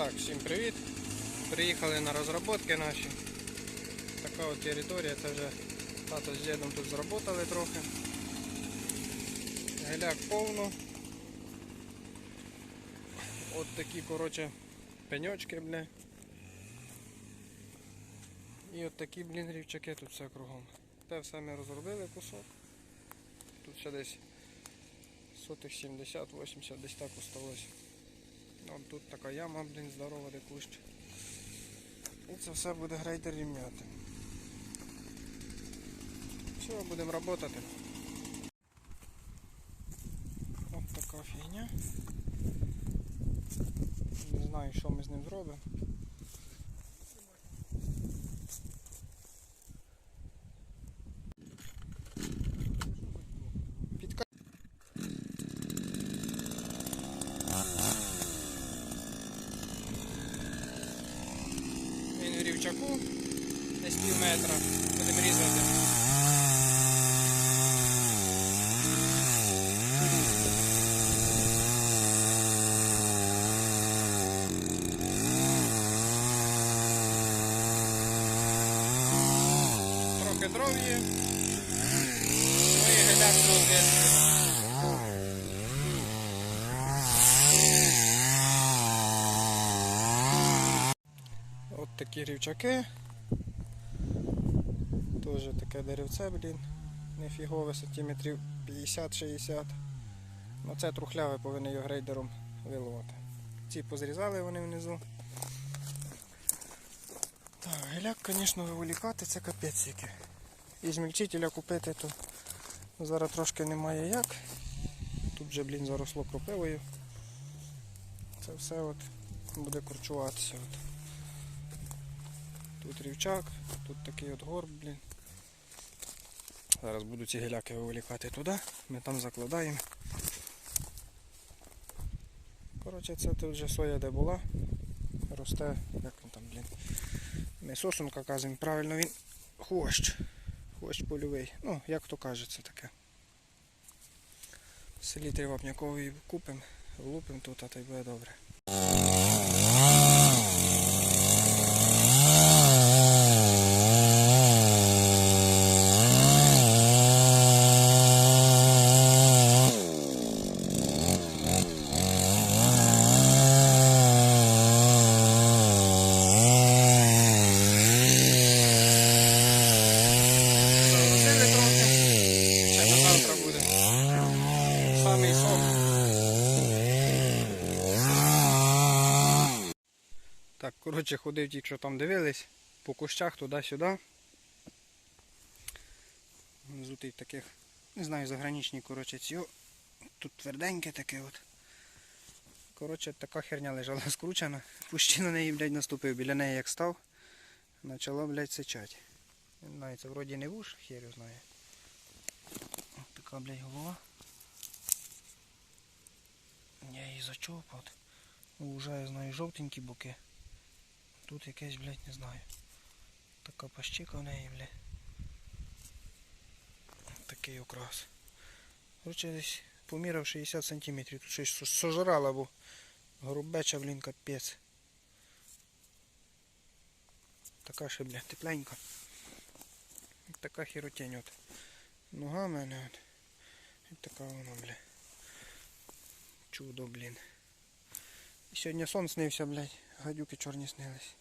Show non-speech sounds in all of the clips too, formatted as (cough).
Так, всім привіт. Приїхали на розробки наші. Така от територія, це вже тато з дідом тут зработали трохи. Геляк повно. От такі, коротше, пеньочки, бля. І от такі, блін, рівчаки тут все кругом. Те все ми розробили кусок. Тут ще десь сотих 70-80 десь так осталось. От тут така яма, блін, здорова, де кущ. І це все буде грейдер рівняти. Все, будемо працювати. Ось така фігня. Не знаю, що ми з ним зробимо. Підка... Він в рівчаку десь пів метра. Будемо різати. Трохи дров є. Ну і геляк тут От такі рівчаки. Теж таке деревце, блін. Нефігове сантиметрів 50-60. Ну це трухляве повинен його грейдером вилувати. Ці позрізали вони внизу. Так, геляк, звісно, виволікати це капець який. І змільчителя купити, то зараз трошки немає як. Тут вже, блін, заросло кропивою. Це все от буде корчуватися. От. Тут рівчак, тут такий от горб, блін. Зараз буду ці геляки виволікати туди, ми там закладаємо. Коротше, це тут вже соя де була. Росте, як він там, блін. Не сосунка казуємо, правильно він хвощ. Хвощ польовий. Ну, як то кажеться таке. Селітри вапнякової купимо, влупимо тут, а то й буде добре. Загрузили трохи. Ще до завтра буде. Самий сок. Коротше, ходив тільки що там дивились. По кущах туди-сюди. Зутий таких, не знаю, заграничні, коротше, ці. Тут тверденьке таке от. Коротше, така херня лежала (laughs) скручена. Пущі на неї, блядь, наступив. Біля неї як став, почало, блядь, сичать. Не знаю, це вроді не вуш, хер його знає. От така, блядь, голова. Я її зачопав. Уже я знаю жовтенькі боки. Тут якесь, блядь, не знаю. Така пащика в неї, блядь. Такий окрас. Короче, десь поміряв 60 см. Тут щось сожрала, бо грубеча, блін, капець. Така ще, блядь, тепленька. Така хіротень от. Нога в мене от. І така вона, бля. Чудо, блін. І сьогодні сон снився, блядь. Гадюки чорні снились.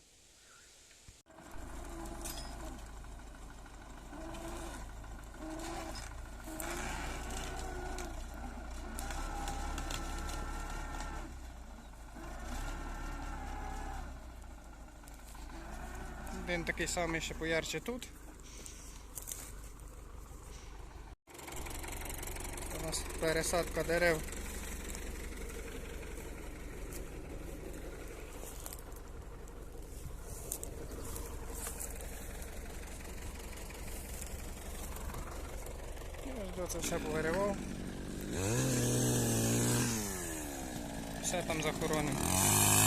Один такий самий ще поярче тут. У нас пересадка дерев. І ось це все повиривав. Все там захоронено.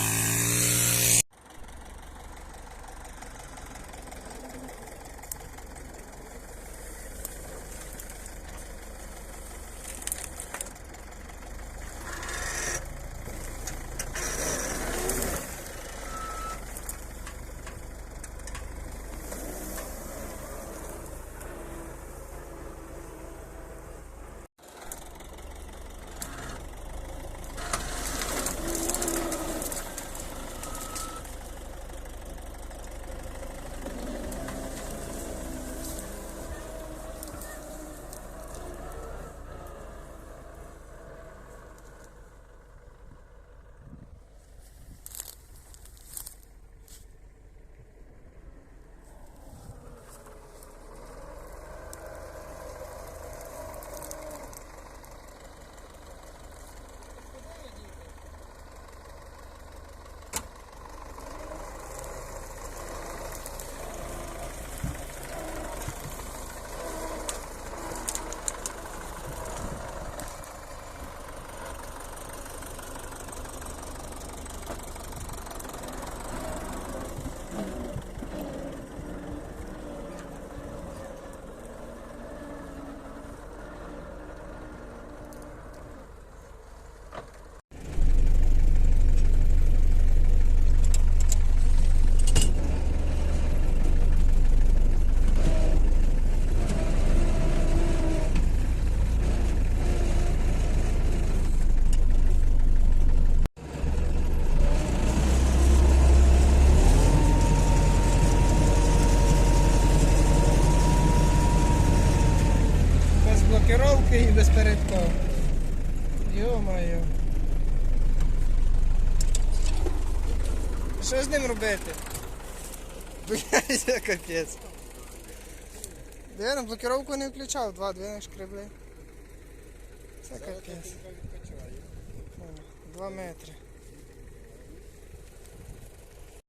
такий безпередков. Йо-моє. Що з ним робити? (laughs) Бояйся капець. Дивно, блокировку не включав, два дві шкребли. Це капець. Два метри.